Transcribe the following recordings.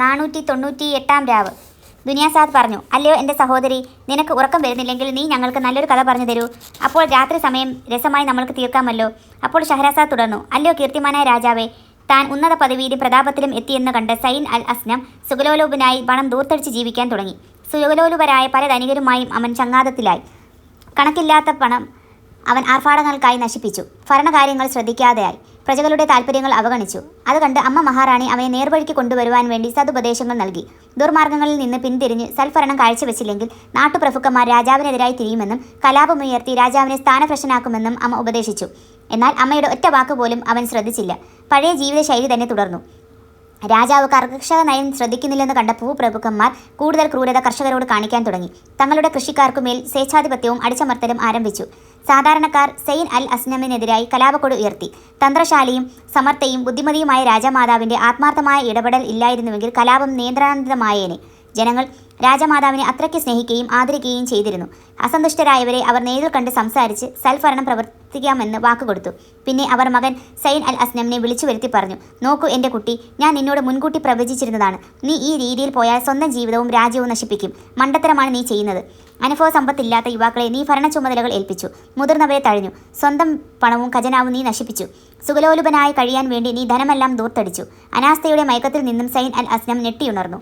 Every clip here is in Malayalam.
നാനൂറ്റി തൊണ്ണൂറ്റി എട്ടാം രാവ്. ദുനിയാസാദ് പറഞ്ഞു അല്ലയോ എന്റെ സഹോദരി നിനക്ക് ഉറക്കം വരുന്നില്ലെങ്കിൽ നീ ഞങ്ങൾക്ക് നല്ലൊരു കഥ പറഞ്ഞു തരൂ. അപ്പോൾ രാത്രി സമയം രസമായി നമ്മൾക്ക് തീർക്കാമല്ലോ. അപ്പോൾ ഷഹരാസാദ് തുടർന്നു അല്ലയോ കീർത്തിമാനായ രാജാവേ താൻ ഉന്നത പദവിയിലും പ്രതാപത്തിലും എത്തിയെന്ന് കണ്ട് സൈൻ അൽ അസ്നം സുഗലോലോപനായി പണം ദൂർത്തടിച്ച് ജീവിക്കാൻ തുടങ്ങി. സുഗലോലുപരായ പല ധനികരുമായും അവൻ ചങ്ങാതത്തിലായി. കണക്കില്ലാത്ത പണം അവൻ ആർഭാടങ്ങൾക്കായി നശിപ്പിച്ചു. ഭരണകാര്യങ്ങൾ ശ്രദ്ധിക്കാതെയായി. പ്രജകളുടെ താല്പര്യങ്ങൾ അവഗണിച്ചു. അത് അമ്മ മഹാറാണി അവയെ നേർവഴിക്ക് കൊണ്ടുവരുവാൻ വേണ്ടി സതുപദേശങ്ങൾ നൽകി. ദുർമാർഗങ്ങളിൽ നിന്ന് പിന്തിരിഞ്ഞ് സൽഭരണം കാഴ്ചവെച്ചില്ലെങ്കിൽ നാട്ടുപ്രഭുക്കന്മാർ രാജാവിനെതിരായി തിരിയുമെന്നും കലാപമുയർത്തി രാജാവിനെ സ്ഥാനഭ്രഷ്ടനാക്കുമെന്നും അമ്മ ഉപദേശിച്ചു. എന്നാൽ അമ്മയുടെ ഒറ്റ വാക്ക് പോലും അവൻ ശ്രദ്ധിച്ചില്ല. പഴയ ജീവിതശൈലി തന്നെ തുടർന്നു. രാജാവ് കർഷക നയം ശ്രദ്ധിക്കുന്നില്ലെന്ന് കണ്ട ഭൂപ്രഭുക്കന്മാർ കൂടുതൽ ക്രൂരത കർഷകരോട് കാണിക്കാൻ തുടങ്ങി. തങ്ങളുടെ കൃഷിക്കാർക്കുമേൽ സ്വേച്ഛാധിപത്യവും അടിച്ചമർത്തലും ആരംഭിച്ചു. സാധാരണക്കാർ സെയിൻ അൽ അസ്നമിനെതിരായി കലാപക്കൊടി ഉയർത്തി. തന്ത്രശാലിയും സമർത്ഥയും ബുദ്ധിമതിയുമായ രാജമാതാവിന്റെ ആത്മാർത്ഥമായ ഇടപെടൽ ഇല്ലായിരുന്നുവെങ്കിൽ കലാപം നിയന്ത്രണാതീതമായേനെ. ജനങ്ങൾ രാജമാതാവിനെ അത്രയ്ക്ക് സ്നേഹിക്കുകയും ആദരിക്കുകയും ചെയ്തിരുന്നു. അസന്തുഷ്ടരായവരെ അവർ നേരിൽ കണ്ട് സംസാരിച്ച് സൽഭരണം പ്രവർത്തിക്കാമെന്ന് വാക്കുകൊടുത്തു. പിന്നെ അവർ മകൻ സൈൻ അൽ അസ്നമിനെ വിളിച്ചു വരുത്തി പറഞ്ഞു നോക്കൂ എന്റെ കുട്ടി ഞാൻ നിന്നോട് മുൻകൂട്ടി പ്രവചിച്ചിരുന്നതാണ്. നീ ഈ രീതിയിൽ പോയാൽ സ്വന്തം ജീവിതവും രാജ്യവും നശിപ്പിക്കും. മണ്ടത്തരമാണ് നീ ചെയ്യുന്നത്. അനുഭവ സമ്പത്തില്ലാത്ത യുവാക്കളെ നീ ഭരണ ചുമതലകൾ ഏൽപ്പിച്ചു. മുതിർന്നവരെ തഴഞ്ഞു. സ്വന്തം പണവും ഖജനാവും നീ നശിപ്പിച്ചു. സുഖലോലുപനായി കഴിയാൻ വേണ്ടി നീ ധനമെല്ലാം ദൂർത്തടിച്ചു. അനാസ്ഥയുടെ മയക്കത്തിൽ നിന്നും സൈൻ അൽ അസ്നം ഞെട്ടിയുണർന്നു.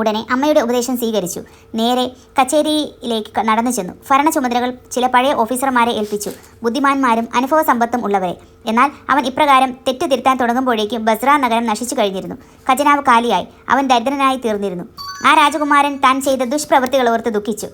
ഉടനെ അമ്മയുടെ ഉപദേശം സ്വീകരിച്ചു. നേരെ കച്ചേരിയിലേക്ക് നടന്നു ചെന്നു. ഭരണ ചുമതലകൾ ചില പഴയ ഓഫീസർമാരെ ഏൽപ്പിച്ചു. ബുദ്ധിമാന്മാരും അനുഭവ സമ്പത്തും ഉള്ളവരെ. എന്നാൽ അവൻ ഇപ്രകാരം തെറ്റ് തിരുത്താൻ തുടങ്ങുമ്പോഴേക്കും ബസ്ര നഗരം നശിച്ചു കഴിഞ്ഞിരുന്നു. ഖജനാവ് കാലിയായി. അവൻ ദരിദ്രനായി തീർന്നിരുന്നു. ആ രാജകുമാരൻ താൻ ചെയ്ത ദുഷ്പ്രവൃത്തികൾ ഓർത്ത് ദുഃഖിച്ചു.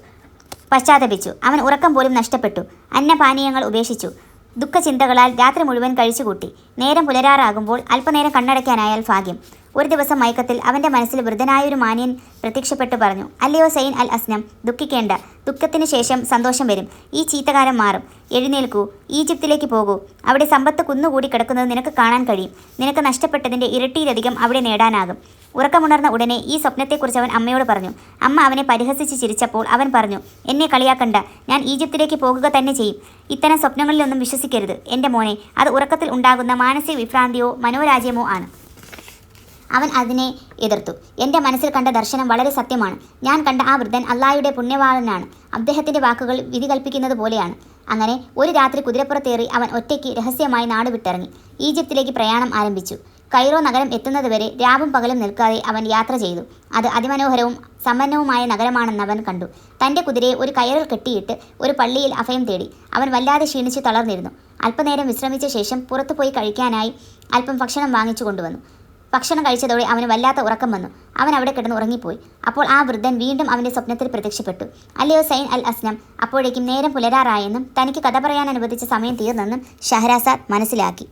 പശ്ചാത്തപിച്ചു. അവൻ ഉറക്കം പോലും നഷ്ടപ്പെട്ടു. അന്നപാനീയങ്ങൾ ഉപേക്ഷിച്ചു. ദുഃഖചിന്തകളാൽ രാത്രി മുഴുവൻ കഴിച്ചുകൂട്ടി. നേരം പുലരാറാകുമ്പോൾ അല്പനേരം കണ്ണടയ്ക്കാനായാൽ ഭാഗ്യം. ഒരു ദിവസം മയക്കത്തിൽ അവന്റെ മനസ്സിൽ വൃദ്ധനായൊരു മാന്യൻ പ്രത്യക്ഷപ്പെട്ടു പറഞ്ഞു അല്ലയോ സൈൻ അൽ അസ്നം ദുഃഖിക്കേണ്ട. ദുഃഖത്തിന് ശേഷം സന്തോഷം വരും. ഈ ചീത്തകാലം മാറും. എഴുന്നേൽക്കൂ. ഈജിപ്തിലേക്ക് പോകൂ. അവിടെ സമ്പത്ത് കുന്നുകൂടി കിടക്കുന്നത് നിനക്ക് കാണാൻ കഴിയും. നിനക്ക് നഷ്ടപ്പെട്ടതിന്റെ ഇരട്ടിയിലധികം അവിടെ നേടാനാകും. ഉറക്കമുണർന്ന ഉടനെ ഈ സ്വപ്നത്തെക്കുറിച്ച് അവൻ അമ്മയോട് പറഞ്ഞു. അമ്മ അവനെ പരിഹസിച്ച് ചിരിച്ചപ്പോൾ അവൻ പറഞ്ഞു എന്നെ കളിയാക്കണ്ട. ഞാൻ ഈജിപ്തിലേക്ക് പോകുക തന്നെ ചെയ്യും. ഇത്തരം സ്വപ്നങ്ങളിലൊന്നും വിശ്വസിക്കരുത്. എന്റെ മോനെ അത് ഉറക്കത്തിൽ ഉണ്ടാകുന്ന മാനസിക വിഭ്രാന്തിയോ മനോരാജ്യമോ ആണ്. അവൻ അതിനെ എതിർത്തു. എന്റെ മനസ്സിൽ കണ്ട ദർശനം വളരെ സത്യമാണ്. ഞാൻ കണ്ട ആ വൃദ്ധൻ അള്ളായുടെ പുണ്യവാളനാണ്. അദ്ദേഹത്തിന്റെ വാക്കുകൾ വിധി കൽപ്പിക്കുന്നത് പോലെയാണ്. അങ്ങനെ ഒരു രാത്രി കുതിരപ്പുറത്തേറി അവൻ ഒറ്റയ്ക്ക് രഹസ്യമായി നാട് വിട്ടിറങ്ങി. ഈജിപ്തിലേക്ക് പ്രയാണം ആരംഭിച്ചു. കൈറോ നഗരം എത്തുന്നതുവരെ രാവും പകലും നിൽക്കാതെ അവൻ യാത്ര ചെയ്തു. അത് അതിമനോഹരവും സമ്പന്നവുമായ നഗരമാണെന്ന് അവൻ കണ്ടു. തന്റെ കുതിരയെ ഒരു കയറിൽ കെട്ടിയിട്ട് ഒരു പള്ളിയിൽ അഭയം തേടി. അവൻ വല്ലാതെ ക്ഷീണിച്ച് തളർന്നിരുന്നു. അല്പനേരം വിശ്രമിച്ച ശേഷം പുറത്തുപോയി കഴിക്കാനായി അല്പം ഭക്ഷണം വാങ്ങിച്ചു കൊണ്ടുവന്നു. ഭക്ഷണം കഴിച്ചതോടെ അവന് വല്ലാത്ത ഉറക്കം വന്നു. അവൻ അവിടെ കിടന്ന് ഉറങ്ങിപ്പോയി. അപ്പോൾ ആ വൃദ്ധൻ വീണ്ടും അവന്റെ സ്വപ്നത്തിൽ പ്രത്യക്ഷപ്പെട്ടു. അല്ലയോ സൈൻ അൽ അസ്നം അപ്പോഴേക്കും നേരം പുലരാറായെന്നും തനിക്ക് കഥ പറയാൻ അനുവദിച്ച സമയം തീർന്നെന്നും ഷഹരാസാദ് മനസ്സിലാക്കി.